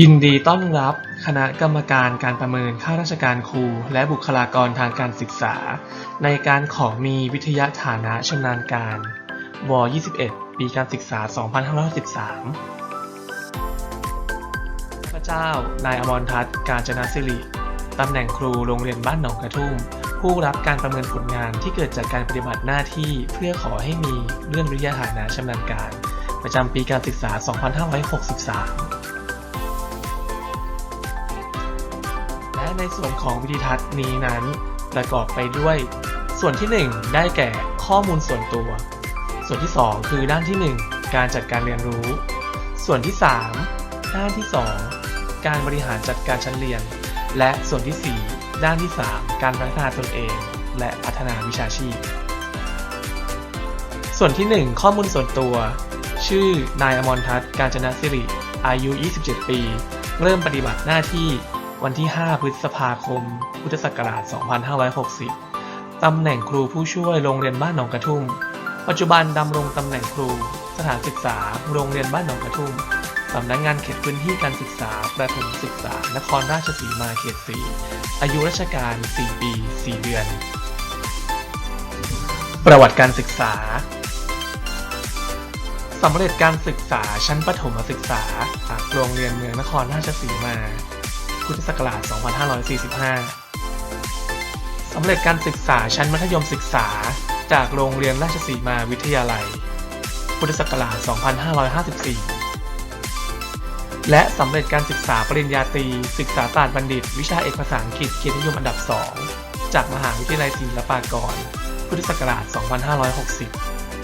ยินดีต้อนรับคณะกรรมการการประเมินข้าราชการครูและบุคลากรทางการศึกษา ในการขอมีวิทยาฐานะชำนาญการว21 ปีการศึกษา 2563ข้าพเจ้า นายอมรทัศน์การจนาสิริตำแหน่งครูโรงเรียนบ้านหนองกระทุ่ม ผู้รับการประเมินผลงานที่เกิดจากการปฏิบัติหน้าที่เพื่อขอให้มีเลื่อนวิทยาฐานะชำนาญการ ประจำปีการศึกษา 2563 ในส่วนของวิธีทัศน์นี้นั้น ประกอบไปด้วย ส่วนที่ 1 ได้แก่ข้อมูลส่วนตัว ส่วนที่ 2 คือด้านที่ 1 การจัดการเรียนรู้ ส่วนที่ 3 ด้านที่ 2 การบริหารจัดการชั้นเรียน และส่วนที่ 4 ด้านที่ 3 การพัฒนาตนเอง และพัฒนาวิชาชีพ ส่วนที่ 1 ข้อมูลส่วนตัว ชื่อนายอมรทัศน์ การจนะสิริ อายุ 27 ปี เริ่มปฏิบัติหน้าที่ วันที่ 5 พฤษภาคม พุทธศักราช 2560 ตำแหน่งครูผู้ช่วยโรงเรียนบ้านหนองกระทุ่ม ปัจจุบันดำรงตำแหน่งครู สถานศึกษา โรงเรียนบ้านหนองกระทุ่ม สำนักงานเขตพื้นที่การศึกษา ประถมศึกษา นครราชสีมาเขต 4 อายุราชการ 4 ปี 4 เดือน ประวัติการศึกษาสำเร็จการศึกษาชั้นประถมศึกษาจากโรงเรียนเมืองนครราชสีมา พุทธศักราช 2545 สำเร็จการศึกษาชั้นมัธยมศึกษา จากโรงเรียนราชสีมาวิทยาลัย พุทธศักราช 2554 และสำเร็จการศึกษาปริญญาตรีศึกษาศาสตร์บัณฑิต วิชาเอกภาษาอังกฤษเกียรตินิยมอันดับ 2 จากมหาวิทยาลัยศิลปากร พุทธศักราช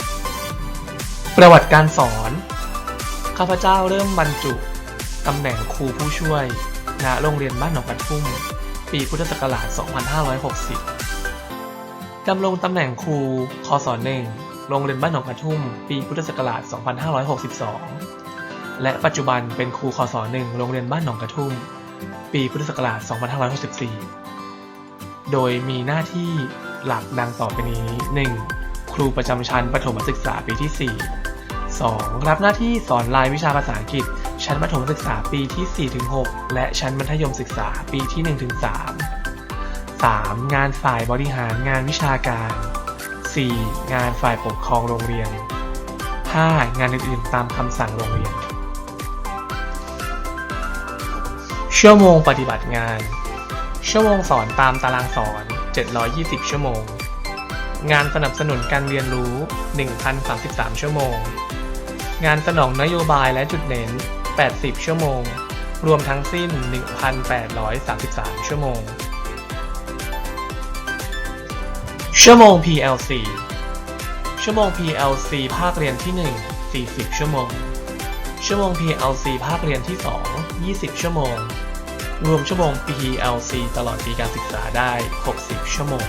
2560 ประวัติการสอน ข้าพเจ้าเริ่มบรรจุตำแหน่งครูผู้ช่วย ณโรงเรียนบ้านหนองกระทุ่ม ปีพุทธศักราช 2560 ดำรงตำแหน่งครู คศ1โรงเรียนบ้านหนองกระทุ่ม ปีพุทธศักราช 2562 และปัจจุบันเป็นครูคศ1โรงเรียนบ้านหนองกระทุ่ม ปีพุทธศักราช 2564 โดยมีหน้าที่หลักดังต่อไปนี้ 1. ครูประจำชั้นประถมศึกษาปีที่ 4 2. รับหน้าที่สอนรายวิชาภาษาอังกฤษ ชั้นประถมศึกษาปีที่ 4-6 และชั้นมัธยมศึกษาปีที่ 1-3 3. งานฝ่ายบริหารงานวิชาการ 4. งานฝ่ายปกครองโรงเรียน 5. งานอื่นๆ ตามคำสั่งโรงเรียน ชั่วโมงปฏิบัติงาน ชั่วโมงสอนตามตารางสอน 720 ชั่วโมง งานสนับสนุนการเรียนรู้ 1,033 ชั่วโมง งานสนองนโยบายและจุดเน้น 80 ชั่วโมง รวมทั้งสิ้น 1,833 ชั่วโมง ชั่วโมง PLC ชั่วโมง PLC ภาคเรียนที่ 1 40 ชั่วโมง ชั่วโมง PLC ภาคเรียนที่ 2 20 ชั่วโมง รวมชั่วโมง PLC ตลอดปีการศึกษาได้ 60 ชั่วโมง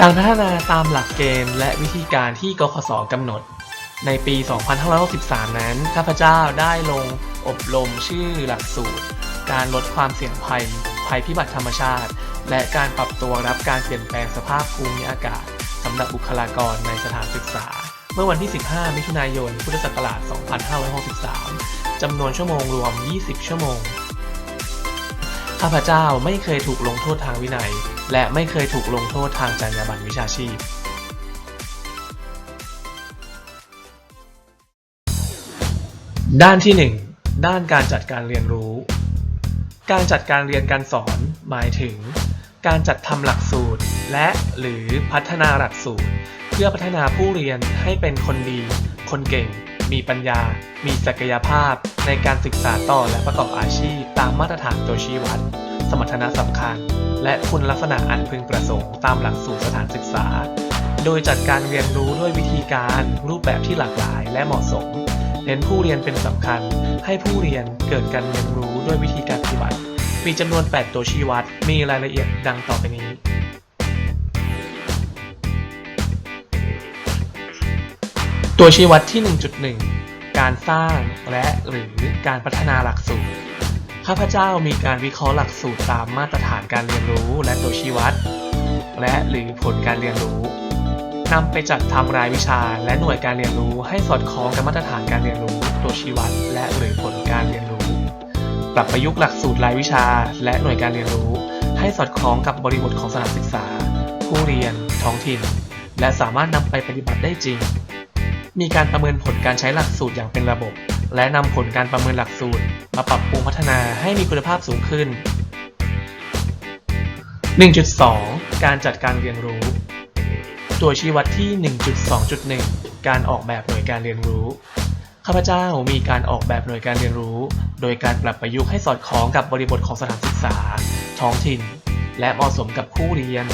การพัฒนาตามหลักเกณฑ์และวิธีการที่กคศกำหนด ในปี 2563 นั้น ข้าพเจ้าได้ลงอบรมชื่อหลักสูตร การลดความเสี่ยงภัย ภัยพิบัติธรรมชาติ และการปรับตัวรับการเปลี่ยนแปลงสภาพภูมิอากาศสำหรับบุคลากรในสถานศึกษา เมื่อวันที่ 15 มิถุนายน พุทธศักราช 2563 จำนวนชั่วโมงรวม 20 ชั่วโมง ข้าพเจ้าไม่เคยถูกลงโทษทางวินัย และไม่เคยถูกลงโทษทางจรรยาบรรณวิชาชีพ ด้านที่ 1 ด้านการจัดการเรียนรู้ การจัดการเรียนการสอนหมายถึง การจัดทำหลักสูตร และหรือพัฒนาหลักสูตร เพื่อพัฒนาผู้เรียนให้เป็นคนดี คนเก่ง มีปัญญา มีศักยภาพ ในการศึกษาต่อและประกอบอาชีพ ตามมาตรฐานตัวชี้วัด สมรรถนะสำคัญ และคุณลักษณะอันพึงประสงค์ตามหลักสูตรสถานศึกษา โดยจัดการเรียนรู้ด้วยวิธีการรูปแบบที่หลากหลายและเหมาะสม เน้นผู้เรียนเป็นสำคัญ ให้ผู้เรียนเกิดการเรียนรู้ด้วยวิธีการปฏิบัติ มีจำนวน 8 ตัวชี้วัด มีรายละเอียดดังต่อไปนี้ ตัวชี้วัดที่ 1.1 การสร้างและหรือการพัฒนาหลักสูตร ข้าพเจ้ามีการวิเคราะห์หลักสูตรตามมาตรฐานการเรียนรู้และตัวชี้วัด และหรือผลการเรียนรู้ นำไปจัดทำรายวิชาและหน่วยการเรียนรู้ให้สอดคล้องกับมาตรฐานการเรียนรู้ ตัวชี้วัดและหรือผลการเรียนรู้ ปรับประยุกต์หลักสูตรรายวิชาและหน่วยการเรียนรู้ ให้สอดคล้องกับบริบทของสถานศึกษา ผู้เรียน ท้องถิ่น และสามารถนำไปปฏิบัติได้จริง มีการประเมินผลการใช้หลักสูตรอย่างเป็นระบบ และนำผลการประเมินหลักสูตร มาปรับปรุงพัฒนาให้มีคุณภาพสูงขึ้น 1.2 การจัดการเรียนรู้ ตัวชี้วัดที่ 1.2.1 การออกแบบหน่วยการเรียนรู้ ข้าพเจ้ามีการออกแบบหน่วยการเรียนรู้ โดยการปรับประยุกต์ให้สอดคล้องกับบริบทของสถานศึกษา ท้องถิ่น และเหมาะสมกับผู้เรียน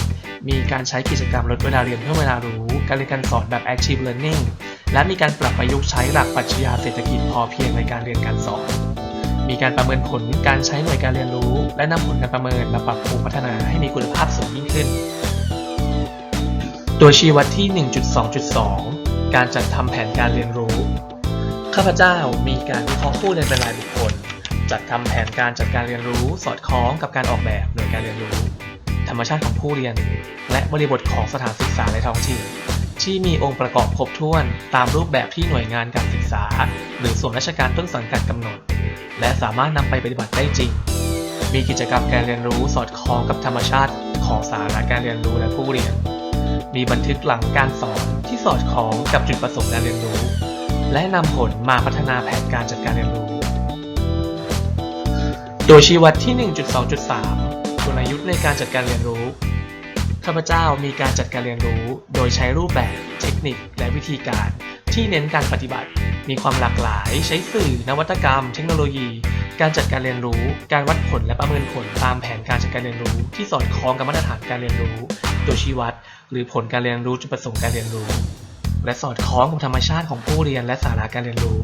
มีการใช้กิจกรรมลดเวลาเรียนเพิ่มเวลารู้ การเรียนการสอนแบบ active learning และมีการปรับประยุกต์ใช้หลักปรัชญาเศรษฐกิจพอเพียงในการเรียนการสอน มีการประเมินผลการใช้หน่วยการเรียนรู้ และนำผลการประเมินมาปรับปรุงพัฒนาให้มีคุณภาพสูงยิ่งขึ้น ตัวชี้วัดที่ 1.2.2 การจัดทำแผนการเรียนรู้ ข้าพเจ้ามีการวิเคราะห์ผู้เรียนเป็นรายบุคคล จัดทำแผนการจัดการเรียนรู้สอดคล้องกับการออกแบบหน่วยการเรียนรู้ ธรรมชาติของผู้เรียน และบริบทของสถานศึกษาในท้องถิ่นที่มีองค์ประกอบครบถ้วนตามรูปแบบที่หน่วยงานการศึกษา หรือส่วนราชการต้นสังกัดกำหนด และสามารถนำไปปฏิบัติได้จริง มีกิจกรรมการเรียนรู้สอดคล้องกับธรรมชาติของสาระการเรียนรู้และผู้เรียน มีบันทึกหลังการสอนที่สอดคล้องกับจุดประสงค์การเรียนรู้ และนำผลมาพัฒนาแผนการจัดการเรียนรู้ตัวชี้วัดที่ 1.2.3 กลยุทธ์ในการจัดการเรียนรู้ ข้าพเจ้ามีการจัดการเรียนรู้ โดยใช้รูปแบบเทคนิคและวิธีการที่เน้นการปฏิบัติ มีความหลากหลายใช้สื่อ นวัตกรรม เทคโนโลยี การจัดการเรียนรู้ การวัดผลและประเมินผลตามแผนการจัดการเรียนรู้ ที่สอดคล้องกับมาตรฐานการเรียนรู้ ตัวชี้วัด หรือผลการเรียนรู้จุดประสงค์การเรียนรู้ และสอดคล้องกับธรรมชาติของผู้เรียนและสาระการเรียนรู้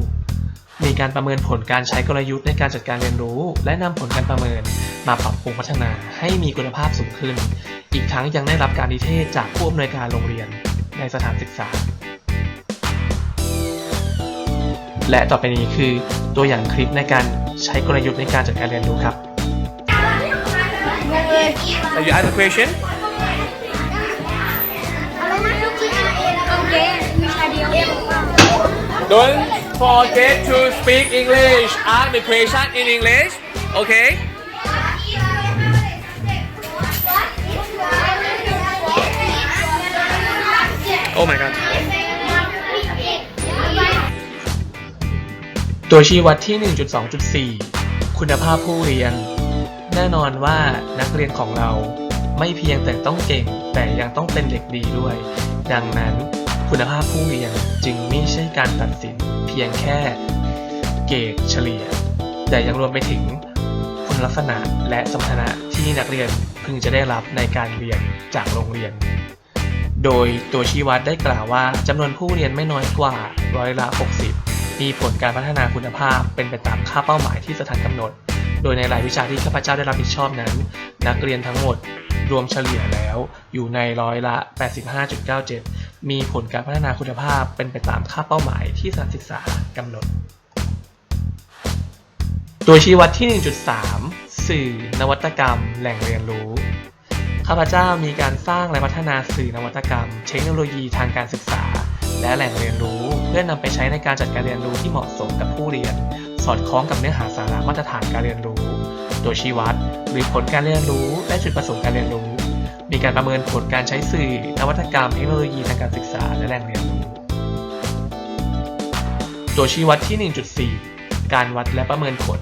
มีการประเมินผลการใช้กลยุทธ์ในการจัดการเรียนรู้ และนำผลการประเมินมาปรับปรุงพัฒนาให้มีคุณภาพสูงขึ้น อีกทั้งยังได้รับการนิเทศจากผู้อำนวยการโรงเรียนในสถานศึกษา และต่อไปนี้คือตัวอย่างคลิปในการใช้กลยุทธ์ในการจัดการเรียนรู้ครับ Are you ask a question Don't forget to speak English ask the question in English okay Oh my god ตัวชี้วัดที่ 1.2.4 คุณภาพผู้เรียน แน่นอนว่านักเรียนของเราไม่เพียงแต่ต้องเก่ง แต่ยังต้องเป็นเด็กดีด้วย ดังนั้น คุณภาพผู้เรียนจึงไม่ใช่การตัดสินเพียงแค่เกรดเฉลี่ย แต่ยังรวมไปถึงคุณลักษณะและสมรรถนะที่นักเรียนพึงจะได้รับในการเรียนจากโรงเรียน โดยตัวชี้วัดได้กล่าวว่าจำนวนผู้เรียนไม่น้อยกว่าร้อยละ 60 มีผลการพัฒนาคุณภาพเป็นไปตามค่าเป้าหมายที่สถานกำหนด โดยในรายวิชาที่ข้าพเจ้าได้รับผิดชอบนั้น นักเรียนทั้งหมดรวมเฉลี่ยแล้วอยู่ในร้อยละ 85.97 มีผลการพัฒนาคุณภาพเป็นไปตามค่าเป้าหมายที่สถานศึกษากำหนด ตัวชี้วัดที่ 1.3 สื่อนวัตกรรม แหล่งเรียนรู้ ข้าพเจ้ามีการสร้างและพัฒนาสื่อนวัตกรรม เทคโนโลยีทางการศึกษา และแหล่งเรียนรู้เพื่อนำไปใช้ในการจัดการเรียนรู้ที่เหมาะสมกับผู้เรียน สอดคล้องกับเนื้อหาสาระมาตรฐานการเรียนรู้ ตัวชี้วัดหรือผลการเรียนรู้และจุดประสงค์การเรียนรู้ มีการประเมินผลการใช้สื่อ นวัตกรรมเทคโนโลยีทางการศึกษาและแหล่งเรียนรู้ตัวชี้วัดที่ 1.4 การวัดและประเมินผล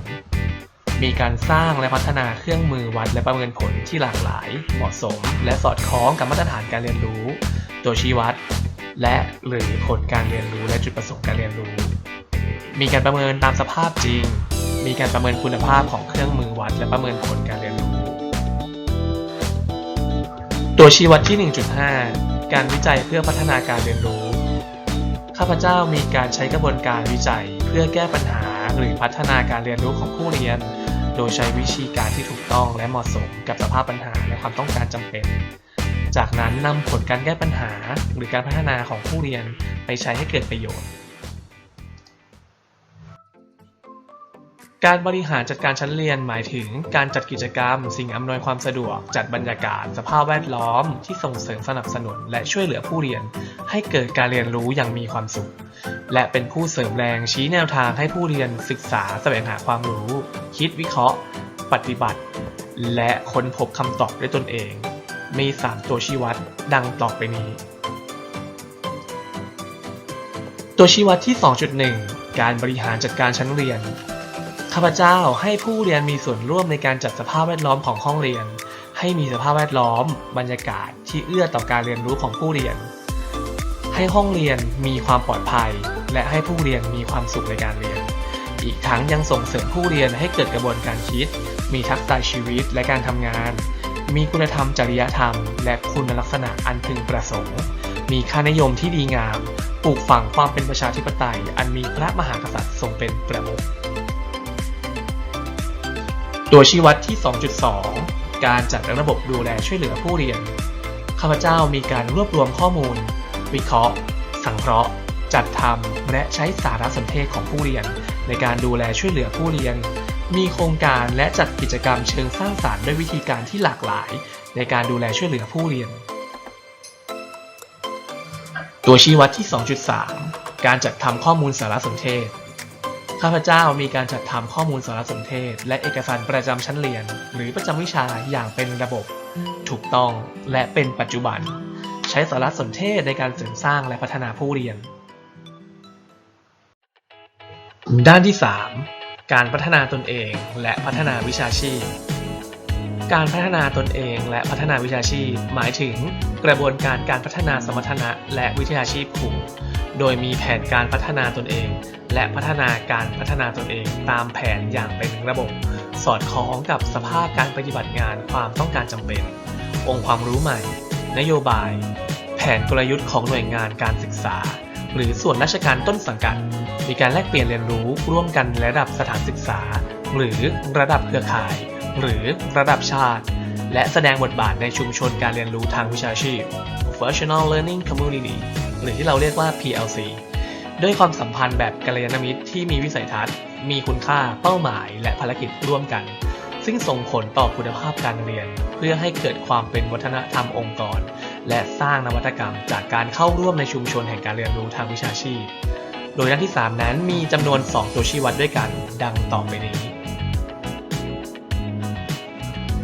มีการสร้างและพัฒนาเครื่องมือวัดและประเมินผลที่หลากหลาย เหมาะสม และสอดคล้องกับมาตรฐานการเรียนรู้ ตัวชี้วัด และหรือผลการเรียนรู้และจุดประสงค์การเรียนรู้ มีการประเมินตามสภาพจริง มีการประเมินคุณภาพของเครื่องมือวัด และประเมินผลการเรียน ตัวชี้วัดที่ 1.5 การวิจัยเพื่อพัฒนาการเรียนรู้ ข้าพเจ้ามีการใช้กระบวนการวิจัยเพื่อแก้ปัญหาหรือพัฒนาการเรียนรู้ของผู้เรียน โดยใช้วิธีการที่ถูกต้องและเหมาะสมกับสภาพปัญหาและความต้องการจำเป็น จากนั้นนำผลการแก้ปัญหาหรือการพัฒนาของผู้เรียนไปใช้ให้เกิดประโยชน์ การบริหารจัดการชั้นเรียนหมายถึงการจัดกิจกรรม สิ่งอำนวยความสะดวก จัดบรรยากาศ สภาพแวดล้อม ที่ส่งเสริมสนับสนุน และช่วยเหลือผู้เรียน ให้เกิดการเรียนรู้อย่างมีความสุข และเป็นผู้เสริมแรงชี้แนวทางให้ผู้เรียนศึกษาแสวงหาความรู้ คิดวิเคราะห์ ปฏิบัติ และค้นพบคำตอบด้วยตนเอง มี 3 ตัวชี้วัดดังต่อไปนี้ ตัวชี้วัดที่ 2.1 การบริหารจัดการชั้นเรียน ข้าพเจ้าให้ผู้เรียนมีส่วนร่วมในการจัดสภาพแวดล้อมของห้องเรียน ให้มีสภาพแวดล้อม บรรยากาศที่เอื้อต่อการเรียนรู้ของผู้เรียน ให้ห้องเรียนมีความปลอดภัย และให้ผู้เรียนมีความสุขในการเรียน อีกทั้งยังส่งเสริมผู้เรียนให้เกิดกระบวนการคิด มีทักษะชีวิตและการทำงาน มีคุณธรรมจริยธรรม และคุณลักษณะอันพึงประสงค์ มีค่านิยมที่ดีงาม ปลูกฝังความเป็นประชาธิปไตย อันมีพระมหากษัตริย์ทรงเป็นประมุข ตัวชี้วัดที่ 2.2 การจัดระบบดูแลช่วยเหลือผู้เรียน ข้าพเจ้ามีการรวบรวมข้อมูล วิเคราะห์ สังเคราะห์ จัดทำและใช้สารสนเทศของผู้เรียน ในการดูแลช่วยเหลือผู้เรียน มีโครงการและจัดกิจกรรมเชิงสร้างสารรค์ด้วยวิธีการที่หลากหลาย ในการดูแลช่วยเหลือผู้เรียน ตัวชี้วัดที่ 2.3 การจัดทำข้อมูลสารสนเทศ ข้าพเจ้ามีการจัดทำข้อมูลสารสนเทศ และเอกสารประจำชั้นเรียน หรือประจำวิชาอย่างเป็นระบบ ถูกต้องและเป็นปัจจุบัน ใช้สารสนเทศในการเสริมสร้างและพัฒนาผู้เรียน ด้านที่ 3 การพัฒนาตนเองและพัฒนาวิชาชีพ การพัฒนาตนเองและพัฒนาวิชาชีพ หมายถึงกระบวนการการพัฒนาสมรรถนะและวิชาชีพครูโดยมีแผนการพัฒนาตนเอง และพัฒนาการพัฒนาตนเองตามแผนอย่างเป็นระบบ สอดคล้องกับสภาพการปฏิบัติงานความต้องการจำเป็น องค์ความรู้ใหม่ นโยบาย แผนกลยุทธ์ของหน่วยงานการศึกษา หรือส่วนราชการต้นสังกัด มีการแลกเปลี่ยนเรียนรู้ร่วมกันในระดับสถานศึกษา หรือระดับเครือข่าย หรือระดับชาติ และแสดงบทบาทในชุมชนการเรียนรู้ทางวิชาชีพ Professional Learning Community หรือที่เราเรียกว่า PLC ด้วยความสัมพันธ์แบบกัลยาณมิตรที่มีวิสัยทัศน์ มีคุณค่าเป้าหมายและภารกิจร่วมกัน ซึ่งส่งผลต่อคุณภาพการเรียน เพื่อให้เกิดความเป็นวัฒนธรรมองค์กร และสร้างนวัตกรรมจากการเข้าร่วมในชุมชนแห่งการเรียนรู้ทางวิชาชีพ โดยด้านที่ 3 นั้นมีจำนวน 2 ตัวชี้วัดด้วยกัน ดังต่อไปนี้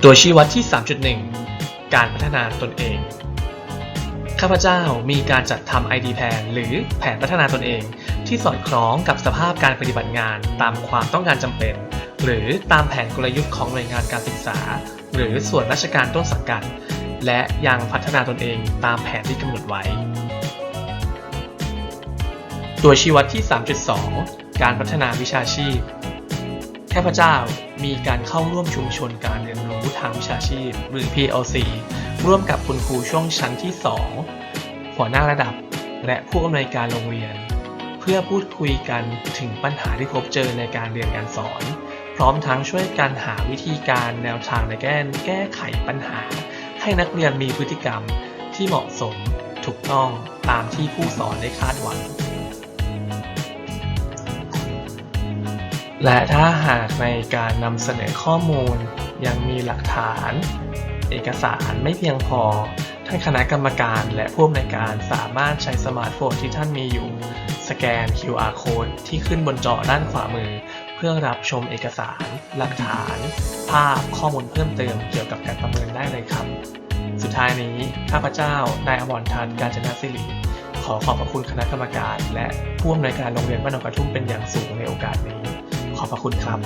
ตัวชี้วัดที่ 3.1 การพัฒนาตนเอง ข้าพเจ้ามีการจัดทำ ID Plan หรือแผนพัฒนาตนเอง ที่สอดคล้องกับสภาพการปฏิบัติงานตามความต้องการจำเป็น หรือตามแผนกลยุทธ์ของหน่วยงานการศึกษา หรือส่วนราชการต้นสังกัด และยังพัฒนาตนเองตามแผนที่กำหนดไว้ ตัวชี้วัดที่ 3.2 การพัฒนาวิชาชีพข้าพเจ้ามีการเข้าร่วมชุมชนการเรียนรู้ทางวิชาชีพ หรือ PLC ร่วมกับคุณครูช่วงชั้นที่ 2 หัวหน้าระดับ และผู้อำนวยการโรงเรียน เพื่อพูดคุยกันถึงปัญหาที่พบเจอในการเรียนการสอน พร้อมทั้งช่วยกันหาวิธีการแนวทางในการแก้ไขปัญหา ให้นักเรียนมีพฤติกรรมที่เหมาะสมถูกต้องตามที่ผู้สอนได้คาดหวังและถ้าหากในการนำเสนอข้อมูลยังมีหลักฐาน เอกสารไม่เพียงพอ ท่านคณะกรรมการและผู้อำนวยการสามารถใช้สมาร์ทโฟนที่ท่านมีอยู่ สแกน QR code ที่ขึ้นบนจอด้านขวามือ เพื่อรับชมเอกสาร หลักฐาน ภาพข้อมูลเพิ่มเติมเกี่ยวกับการประเมินได้เลยครับ สุดท้ายนี้ข้าพเจ้านายอมรทัศน์การจนะศิริขอขอบพระคุณคณะกรรมการ และผู้อำนวยการโรงเรียนบ้านหนองกระทุ่มเป็นอย่างสูงในโอกาสนี้ ขอบพระคุณครับ